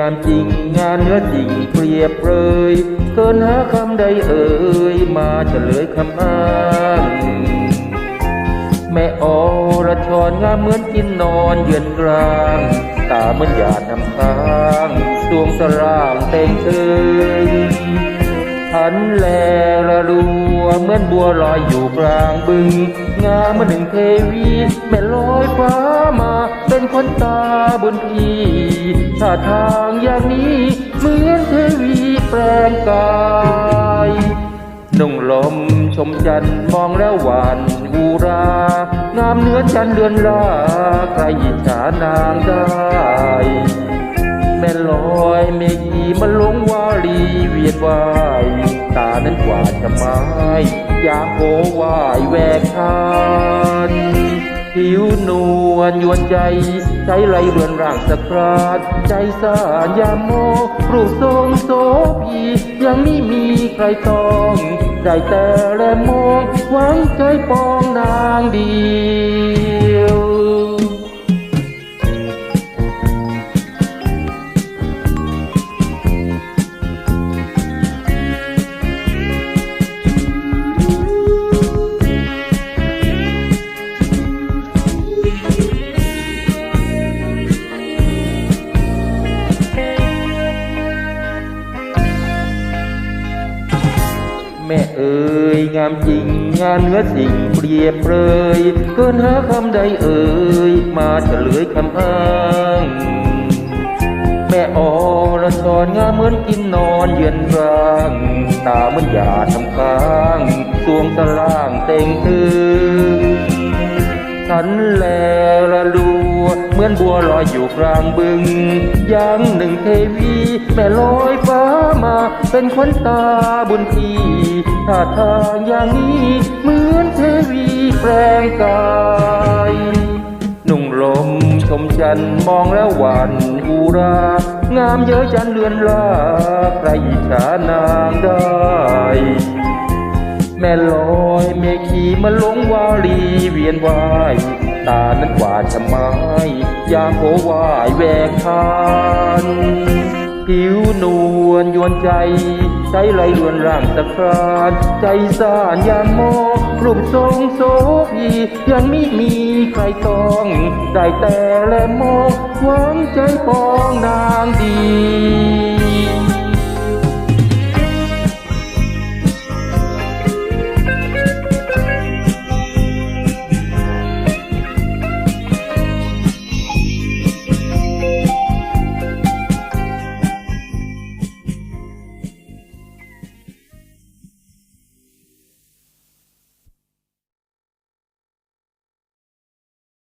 งามจริงงานเนื้อจริงเปรียบเลยเกินหาคำใดเอ่ยมาเฉลยคำอ้างแม่อรชรงามเหมือนกินนอนเยือนกลางตาเหมือนหยาดน้ำค้างดวงสร่างเต่งเชิงหันแลระรัวเหมือนบัวลอยอยู่กลางบึง งามเหมือนหนึ่งเทวี แม่ลอยฟ้ามา เป็นคนตาบนพี ท่าทางอย่างนี้เหมือนเทวีแปลงกายนุ่งลมชมจันทร์มองแล้วหวานอูรางามเนื้อจันเดือนลาใครอิจฉานางได้แม่ลอยเมฆีมันลงวาลีเวียนวายตานั้นกว่าจะไม้ยามโผวายแหวกทาน ผิวนวลยวนใจ ใช้ไรเรือนร่างสกราดใจสานยามโมรูปทรงโสพียังไม่มีใครต้องได้แต่แลมองหวังใจปองนางดี แม่เอ๋ยงามจริงงามเนื้อสิ่งเปรียบเลยเกินหาคำใดเอ่ยมาเฉลยคำอ้างแม่อรชรงามเหมือนกินนอนเยือนกลางตาเหมือนหยาทำค้างสวงสล่างเต่งตึงฉันแล มือนบัวลอยอยู่กลางบึงยังหนึ่งเทวีแม่ลอยฟ้ามา เป็นขวัญตาบุญทีท่าทางอย่างนี้เหมือนเทวีแปลงกายนุ่งลมชมจันมองแล้วหวานอูรา งามเยอะจันเลือนลาใครอิจฉานางได้แม่ลอยเมขีมาลงวาลีเวียนวาย ตานั้นกว่าจะไม้ ยามโหวายแวกทานผิวนวลยวนใจใจไหลลวนร่างสะครานใจสานยามมองรูปทรงโสพียังไม่มีใครต้อง ได้แต่แลมองหวังใจปองนาง